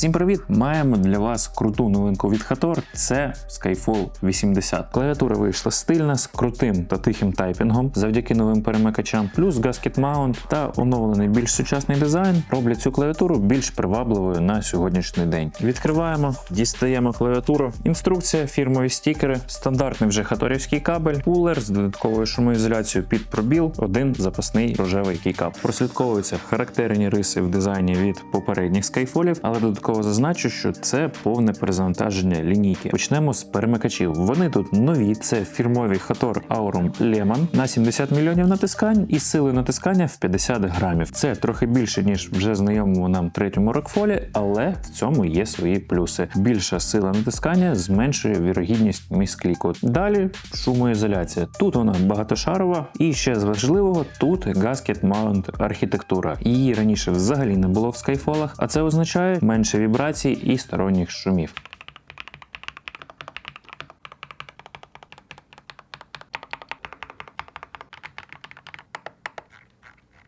Всім привіт! Маємо для вас круту новинку від Hator. Це Skyfall 80. Клавіатура вийшла стильна з крутим та тихим тайпінгом завдяки новим перемикачам, плюс Gasket Mount та оновлений більш сучасний дизайн роблять цю клавіатуру більш привабливою на сьогоднішній день. Відкриваємо, дістаємо клавіатуру, інструкція, фірмові стікери, стандартний вже хаторівський кабель, кулер з додатковою шумоізоляцією під пробіл, один запасний рожевий кейкап. Прослідковуються характерні риси в дизайні від попередніх скайфолів, але додатково зазначу, що це повне перезавантаження лінійки. Почнемо з перемикачів. Вони тут нові. Це фірмові Hator Aurum Lemon на 70 мільйонів натискань і сили натискання в 50 грамів. Це трохи більше ніж вже знайомому нам третьому рокфолі, але в цьому є свої плюси. Більша сила натискання зменшує вірогідність міскліку. Далі шумоізоляція. Тут вона багатошарова, і ще з важливого тут Gasket Mount архітектура. Її раніше взагалі не було в скайфолах, а це означає менше вібрацій і сторонніх шумів.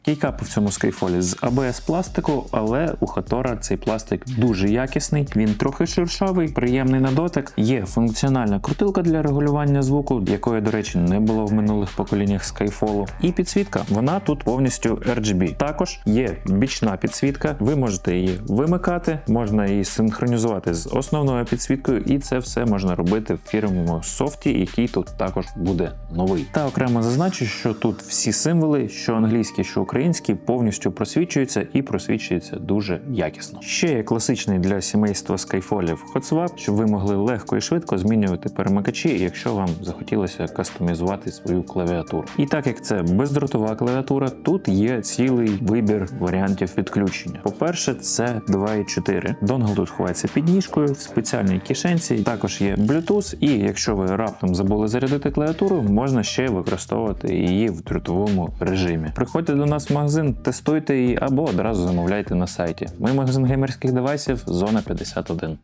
Кейкап в цьому скайфолі з АБС пластику, але у Хатора цей пластик дуже якісний. Він трохи шершавий, приємний на дотик. Є функціональна крутилка для регулювання звуку, якої, до речі, не було в минулих поколіннях скайфолу. І підсвітка. Вона тут повністю RGB. Також є бічна підсвітка. Ви можете її вимикати, можна її синхронізувати з основною підсвіткою, і це все можна робити в фірмовому софті, який тут також буде новий. Та окремо зазначу, що тут всі символи, що англійські, що українські, повністю просвічуються і просвічуються дуже якісно. Ще є класичний для сімейства скайфолів HotSwap, щоб ви могли легко і швидко змінювати перемикачі, якщо вам захотілося кастомізувати свою клавіатуру. І так як це бездротова клавіатура, тут є цілий вибір варіантів підключення. По-перше, це 2.4. Донгл тут ховається під ніжкою в спеціальній кишенці. Також є Bluetooth, і якщо ви раптом забули зарядити клавіатуру, можна ще використовувати її в дротовому режимі. Приходьте до нас в магазин, тестуйте її або одразу замовляйте на сайті. Ми магазин геймерських девайсів, зона 51.